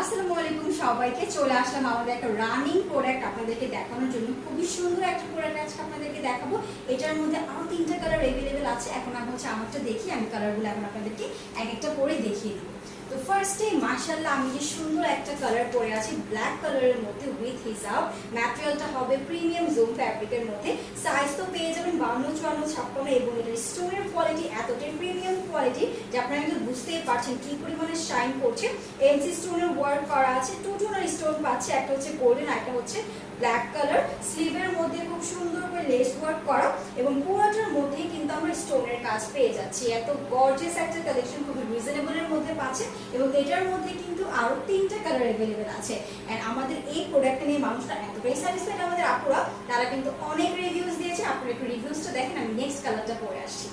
আসসালামু আলাইকুম সবাইকে, চলে আসলাম আমাদের একটা রানিং প্রোডাক্ট আপনাদেরকে দেখানোর জন্য। খুবই সুন্দর একটা প্রোডাক্ট আজকে আপনাদেরকে দেখাবো। এটার মধ্যে আরও তিনটা কালার অ্যাভেলেবেল আছে। এখন আমি হচ্ছে আমারটা দেখি, আমি কালারগুলো এখন আপনাদেরকে এক একটা করে দেখিয়ে দেবো। তো ফার্স্টে মার্শাল্লাহ আমি যে সুন্দর একটা কালার পরে আছি ব্ল্যাক কালারের মধ্যে উইথ হিসাব ম্যাটেরিয়ালটা হবে প্রিমিয়াম জুম ফ্যাব্রিকের মধ্যে। সাইজ তো পেয়ে যাবেন বান্ন চুয়ান্ন, ছাপ্পান্ন এবং এটার স্টোনের কোয়ালিটি এতটাই প্রিমিয়াম কোয়ালিটি, যে আপনারা কিন্তু বুঝতেই পারছেন কি পরিমাণে শাইন করছে। এমসি স্টোনের ওয়ার্ক করা আছে টু টোনার স্টোন পাচ্ছে, একটা হচ্ছে গোল্ডেন একটা হচ্ছে ব্ল্যাক কালার স্লিভের মধ্যে খুব সুন্দর করে লেস ওয়ার্ক করা এবং পুরোটার মধ্যেই কিন্তু আমরা স্টোনের কাজ পেয়ে যাচ্ছি। এত গর্জিয়াস একটা কালেকশন খুবই রিজনেবলের মধ্যে পাচ্ছে এবং এটার মধ্যে কিন্তু আরও তিনটা কালার অ্যাভেলেবেল আছে। এন্ড আমাদের এই প্রোডাক্টটা নিয়ে মানুষরা এতটাই স্যাটিসফাইড আমাদের আপুরা, তারা কিন্তু অনেক রিভিউজ দিয়েছে। আপনারা একটু রিভিউজটা দেখেন, আমি নেক্সট কালারটা পরে আসছি।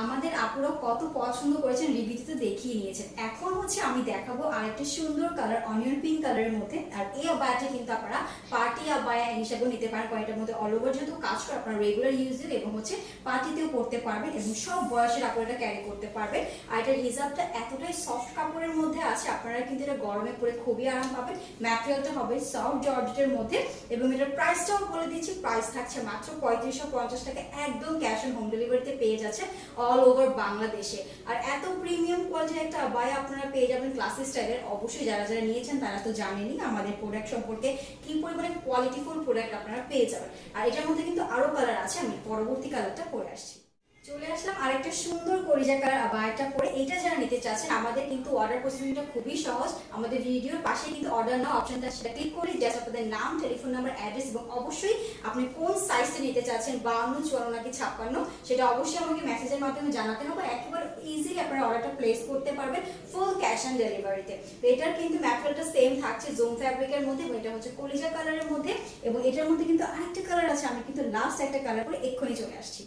আমাদের আপুরা কত পছন্দ করেছেন রিভিউতে তো দেখিয়ে নিয়েছেন। এখন হচ্ছে আমি দেখাবো আরেকটা সুন্দর কালার অনিয়ন পিঙ্ক কালারের মধ্যে। আর এই আবায়াটা কিন্তু আপনারা পার্টি আবায়া হিসাবেও নিতে পারেন কয়েকটার মধ্যে। অল ওভার যেহেতু কাজ করে আপনারা রেগুলার ইউজের এবং হচ্ছে পার্টিতেও পড়তে পারবেন এবং সব বয়সের আপনারা ক্যারি করতে পারবেন। আর এটার হিসাবটা এতটাই সফট কাপড়ের মধ্যে আছে, আপনারা কিন্তু এটা গরমে পরে খুবই আরাম পাবেন। ম্যাটেরিয়ালটা হবে সফট জর্জেটের মধ্যে এবং এটার প্রাইসটাও বলে দিচ্ছি প্রাইস থাকছে মাত্র পঁয়ত্রিশশো পঞ্চাশ টাকা। একদম ক্যাশ অন হোম ডেলিভারিতে পেয়ে যাচ্ছে অল ওভার বাংলাদেশে। আর এত প্রিমিয়াম কোয়ালিটির একটা আবায়া আপনারা পেয়ে যাবেন ক্লাসিক স্টাইলের অবশ্যই যারা যারা নিয়েছেন তারা তো জানেনই আমাদের প্রোডাক্ট সম্পর্কে কি পরিমাণে কোয়ালিটিফুল প্রোডাক্ট আপনারা পেয়ে যাবেন। আর এটার মধ্যে কিন্তু আরও কালার আছে, আমি পরবর্তী কালারটা পরে আসছি। চলে আসলাম আরেকটা সুন্দর করিজা কালার আবায়াটা পরে। এটা যারা নিতে চাচ্ছেন, আমাদের কিন্তু অর্ডার প্রসিডিংটা খুবই সহজ। আমাদের ভিডিওর পাশে কিন্তু অর্ডার নাও অপশনটা সেটা ক্লিক করে জাস্ট আপনাদের নাম টেলিফোন নাম্বার অ্যাড্রেস এবং অবশ্যই আপনি কোন সাইজটা নিতে চাচ্ছেন, বাউন্ন, চুয়ান্ন নাকি ছাপ্পান্ন, সেটা অবশ্যই আমাকে মেসেজের মাধ্যমে জানাতে হবে। একেবারে ইজিলি আপনারা অর্ডারটা প্লেস করতে পারবেন ফুল ক্যাশ অন ডেলিভারিতে এটার কিন্তু ম্যাটেরিয়ালটা সেম থাকছে জোম ফ্যাব্রিকের মধ্যে এবং এটা হচ্ছে কলিজা কালারের মধ্যে। এবং এটার মধ্যে কিন্তু আরেকটা কালার আছে, আমি কিন্তু লাস্ট একটা কালার করে এক্ষুনি চলে আসছি।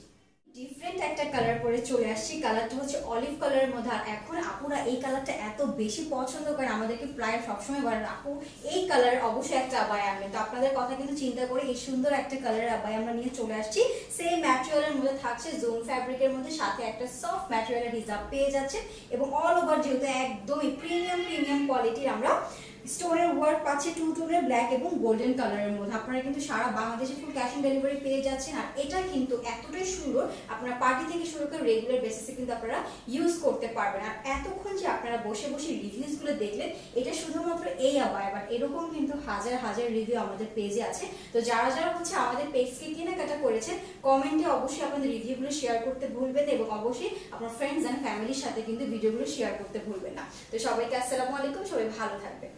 কালার চলে আসছি। কালারটা হচ্ছে অলিভ কালারের মধ্যে। আর এখন আপুরা এই কালারটা এত বেশি পছন্দ করে আমাদেরকে প্রায় সবসময় বলেন, আপু, এই কালারের অবশ্যই একটা আবায় আনবেন। তো আপনাদের কথা কিন্তু চিন্তা করে এই সুন্দর একটা কালারের আবায় আমরা নিয়ে চলে আসছি। সেই ম্যাটেরিয়ালের মধ্যে থাকছে জোন ফ্যাব্রিকের মধ্যে, সাথে একটা সফট ম্যাটেরিয়ালের হিসাব পেয়ে যাচ্ছে এবং অল ওভার যেহেতু একদমই প্রিমিয়াম প্রিমিয়াম কোয়ালিটির আমরা স্টোনের ওয়ার্ক পাচ্ছে টু টোনের ব্ল্যাক এবং গোল্ডেন কালারের মধ্যে। আপনারা কিন্তু সারা বাংলাদেশে ফুল ক্যাশ অন ডেলিভারি পেয়ে যাচ্ছেন। আর এটা কিন্তু এতটাই সুন্দর, আপনারা পার্টি থেকে শুরু করে রেগুলার বেসিসে কিন্তু আপনারা ইউজ করতে পারবেন। আর এতক্ষণ যে আপনারা বসে বসে রিভিউসগুলো দেখলেন, এটা শুধুমাত্র এই আবার আবার এরকম কিন্তু হাজার হাজার রিভিউ আমাদের পেজে আছে। তো যারা যারা হচ্ছে আমাদের পেজকে কেনাকাটা করেছেন কমেন্টে অবশ্যই আপনাদের রিভিউগুলো শেয়ার করতে ভুলবেন এবং অবশ্যই আপনার ফ্রেন্ডস অ্যান্ড ফ্যামিলির সাথে কিন্তু ভিডিওগুলো শেয়ার করতে ভুলবেন না। তো সবাইকে আসসালামু আলাইকুম, সবাই ভালো থাকবেন।